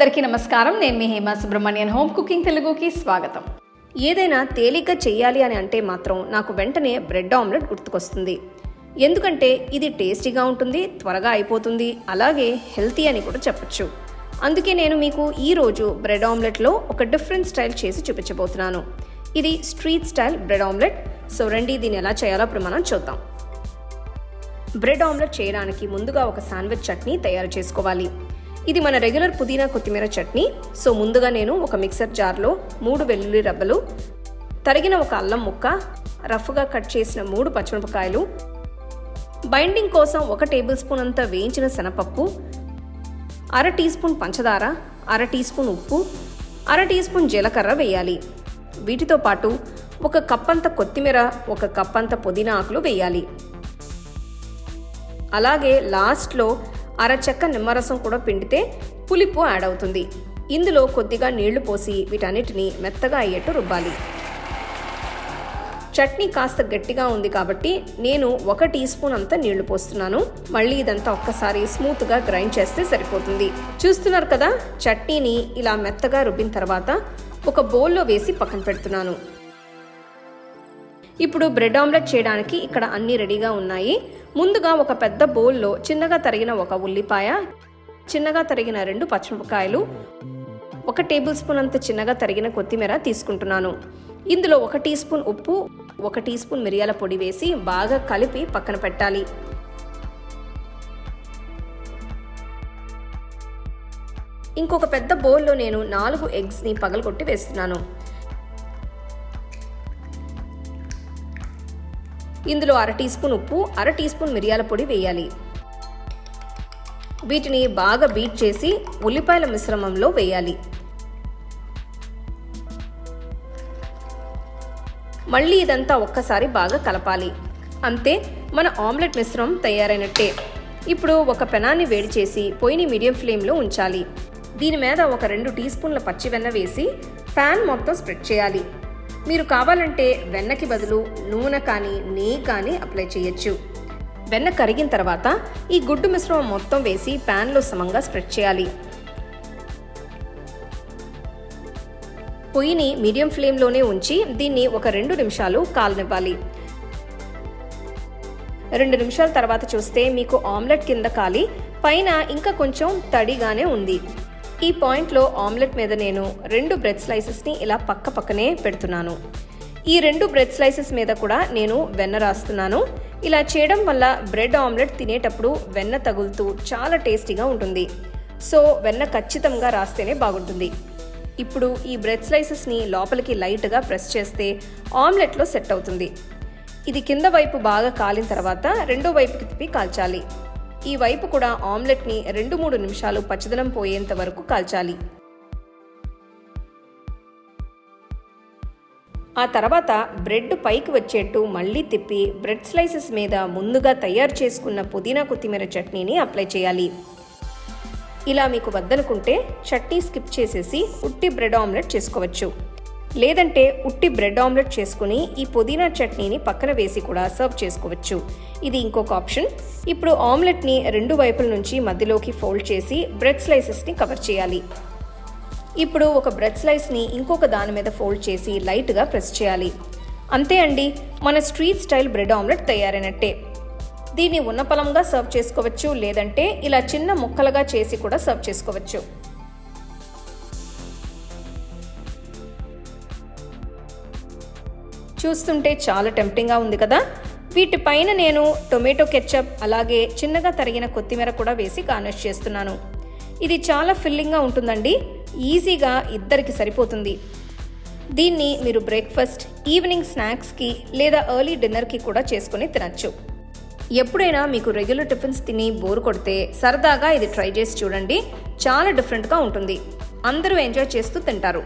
అందరికీ నమస్కారం. నేను మీ హేమా సుబ్రహ్మణ్యన్. హోమ్ కుకింగ్ తెలుగుకి స్వాగతం. ఏదైనా తేలిగ్గా చేయాలి అని అంటే మాత్రం నాకు వెంటనే బ్రెడ్ ఆమ్లెట్ గుర్తుకొస్తుంది. ఎందుకంటే ఇది టేస్టీగా ఉంటుంది త్వరగా అయిపోతుంది అలాగే హెల్తీ అని కూడా చెప్పొచ్చు. అందుకే నేను మీకు ఈరోజు బ్రెడ్ ఆమ్లెట్లో ఒక డిఫరెంట్ స్టైల్ చేసి చూపించబోతున్నాను. ఇది street style bread omelette. So రండి దీన్ని ఎలా చేయాలో ఇప్పుడు మనం చూద్దాం. బ్రెడ్ ఆమ్లెట్ చేయడానికి ముందుగా ఒక శాండ్విచ్ చట్నీ తయారు చేసుకోవాలి. ఇది మన రెగ్యులర్ పుదీనా కొత్తిమీర చట్నీ. సో ముందుగా నేను ఒక మిక్సర్ జార్లో మూడు వెల్లుల్లి రబ్బలు తరిగిన ఒక అల్లం ముక్క రఫ్గా కట్ చేసిన మూడు పచ్చిమిరపకాయలు బైండింగ్ కోసం ఒక టేబుల్ స్పూన్ అంత వేయించిన శనపప్పు అర టీ స్పూన్ పంచదార అర టీ స్పూన్ ఉప్పు అర టీ స్పూన్ జీలకర్ర వేయాలి. వీటితో పాటు ఒక కప్పంత కొత్తిమీర ఒక కప్పంత పుదీనా ఆకులు వేయాలి. అలాగే లాస్ట్లో అరచెక్క నిమ్మరసం కూడా పిండితే పులిపు యాడ్ అవుతుంది. ఇందులో కొద్దిగా నీళ్ళు పోసి వీటన్నిటిని మెత్తగా అయ్యేట్టు రుబ్బాలి. చట్నీ కాస్త గట్టిగా ఉంది కాబట్టి నేను ఒక టీ స్పూన్ అంతా నీళ్ళు పోస్తున్నాను. మళ్ళీ ఇదంతా ఒక్కసారి స్మూత్గా గ్రైండ్ చేస్తే సరిపోతుంది. చూస్తున్నారు కదా చట్నీని ఇలా మెత్తగా రుబ్బిన తర్వాత ఒక బౌల్లో వేసి పక్కన పెడుతున్నాను. ఇప్పుడు బ్రెడ్ ఆమ్లెట్ చేయడానికి ఇక్కడ అన్నీ రెడీగా ఉన్నాయి. ముందుగా ఒక పెద్ద బౌల్లో చిన్నగా తరిగిన ఒక ఉల్లిపాయ చిన్నగా తరిగిన రెండు పచ్చిమిరపకాయలు ఒక టేబుల్ స్పూన్ అంత చిన్నగా తరిగిన కొత్తిమీర తీసుకుంటున్నాను. ఇందులో ఒక టీ స్పూన్ ఉప్పు ఒక టీ స్పూన్ మిరియాల పొడి వేసి బాగా కలిపి పక్కన పెట్టాలి. ఇంకొక పెద్ద బౌల్లో నేను నాలుగు ఎగ్స్ని పగలగొట్టి వేస్తున్నాను. ఇందులో అర టీ స్పూన్ ఉప్పు అర టీ స్పూన్ మిరియాల పొడి వేయాలి. వీటిని బాగా బీట్ చేసి ఉల్లిపాయల మిశ్రమంలో వేయాలి. మళ్ళీ ఇదంతా ఒక్కసారి బాగా కలపాలి. అంతే మన ఆమ్లెట్ మిశ్రమం తయారైనట్టే. ఇప్పుడు ఒక పెనాన్ని వేడి చేసి పొయ్యిని మీడియం ఫ్లేమ్లో ఉంచాలి. దీని మీద ఒక రెండు టీ స్పూన్ల పచ్చి వెన్న వేసి ప్యాన్ మొత్తం స్ప్రెడ్ చేయాలి. మీరు కావాలంటే వెన్నకి బదులు నూనె కానీ నెయ్యి కానీ అప్లై చేయొచ్చు. వెన్న కరిగిన తర్వాత ఈ గుడ్డు మిశ్రమం మొత్తం వేసి ప్యాన్లో సమంగా స్ప్రెడ్ చేయాలి. పొయ్యిని మీడియం ఫ్లేమ్లోనే ఉంచి దీన్ని ఒక రెండు నిమిషాలు కాలనివ్వాలి. రెండు నిమిషాల తర్వాత చూస్తే మీకు ఆమ్లెట్ కింద కాలి పైన ఇంకా కొంచెం తడిగానే ఉంది. ఈ పాయింట్లో ఆమ్లెట్ మీద నేను రెండు బ్రెడ్ స్లైసెస్ని ఇలా పక్క పక్కనే పెడుతున్నాను. ఈ రెండు బ్రెడ్ స్లైసెస్ మీద కూడా నేను వెన్న రాస్తున్నాను. ఇలా చేయడం వల్ల బ్రెడ్ ఆమ్లెట్ తినేటప్పుడు వెన్న తగులుతూ చాలా టేస్టీగా ఉంటుంది. సో వెన్న ఖచ్చితంగా రాస్తేనే బాగుంటుంది. ఇప్పుడు ఈ బ్రెడ్ స్లైసెస్ని లోపలికి లైట్గా ప్రెస్ చేస్తే ఆమ్లెట్లో సెట్ అవుతుంది. ఇది కింద వైపు బాగా కాలిన తర్వాత రెండో వైపుకి తిప్పి కాల్చాలి. ఈ వైపు కూడా ఆమ్లెట్ని రెండు మూడు నిమిషాలు పచ్చదనం పోయేంత వరకు కాల్చాలి. ఆ తర్వాత బ్రెడ్ పైకి వచ్చేట్టు మళ్ళీ తిప్పి బ్రెడ్ స్లైసెస్ మీద ముందుగా తయారు చేసుకున్న పుదీనా కొత్తిమీర చట్నీని అప్లై చేయాలి. ఇలా మీకు వద్దనుకుంటే చట్నీ స్కిప్ చేసేసి ఉట్టి బ్రెడ్ ఆమ్లెట్ చేసుకోవచ్చు. లేదంటే ఉట్టి బ్రెడ్ ఆమ్లెట్ చేసుకుని ఈ పుదీనా చట్నీని పక్కన వేసి కూడా సర్వ్ చేసుకోవచ్చు. ఇది ఇంకొక ఆప్షన్. ఇప్పుడు ఆమ్లెట్ని రెండు వైపుల నుంచి మధ్యలోకి ఫోల్డ్ చేసి బ్రెడ్ స్లైసెస్ని కవర్ చేయాలి. ఇప్పుడు ఒక బ్రెడ్ స్లైస్ని ఇంకొక దాని మీద ఫోల్డ్ చేసి లైట్గా ప్రెస్ చేయాలి. అంతే అండి మన స్ట్రీట్ స్టైల్ బ్రెడ్ ఆమ్లెట్ తయారైనట్టే. దీన్ని ఉన్నపలంగా సర్వ్ చేసుకోవచ్చు లేదంటే ఇలా చిన్న ముక్కలుగా చేసి కూడా సర్వ్ చేసుకోవచ్చు. చూస్తుంటే చాలా టెంప్టింగ్గా ఉంది కదా. వీటిపైన నేను టొమాటో కెచ్చప్ అలాగే చిన్నగా తరిగిన కొత్తిమీర కూడా వేసి గార్నిష్ చేస్తున్నాను. ఇది చాలా ఫిల్లింగ్గా ఉంటుందండి. ఈజీగా ఇద్దరికి సరిపోతుంది. దీన్ని మీరు బ్రేక్ఫాస్ట్ ఈవినింగ్ స్నాక్స్కి లేదా ఎర్లీ డిన్నర్కి కూడా చేసుకుని తినచ్చు. ఎప్పుడైనా మీకు రెగ్యులర్ టిఫిన్స్ తిని బోర్ కొడితే సరదాగా ఇది ట్రై చేసి చూడండి. చాలా డిఫరెంట్గా ఉంటుంది. అందరూ ఎంజాయ్ చేస్తూ తింటారు.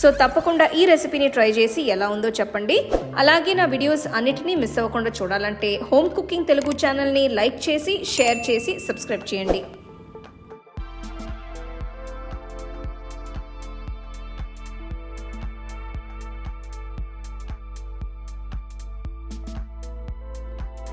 సో తప్పకుండా ఈ రెసిపీని ట్రై చేసి ఎలా ఉందో చెప్పండి. అలాగే నా వీడియోస్ అన్నిటినీ మిస్ అవ్వకుండా చూడాలంటే హోమ్ కుకింగ్ తెలుగు ఛానల్ని లైక్ చేసి షేర్ చేసి సబ్స్క్రైబ్ చేయండి.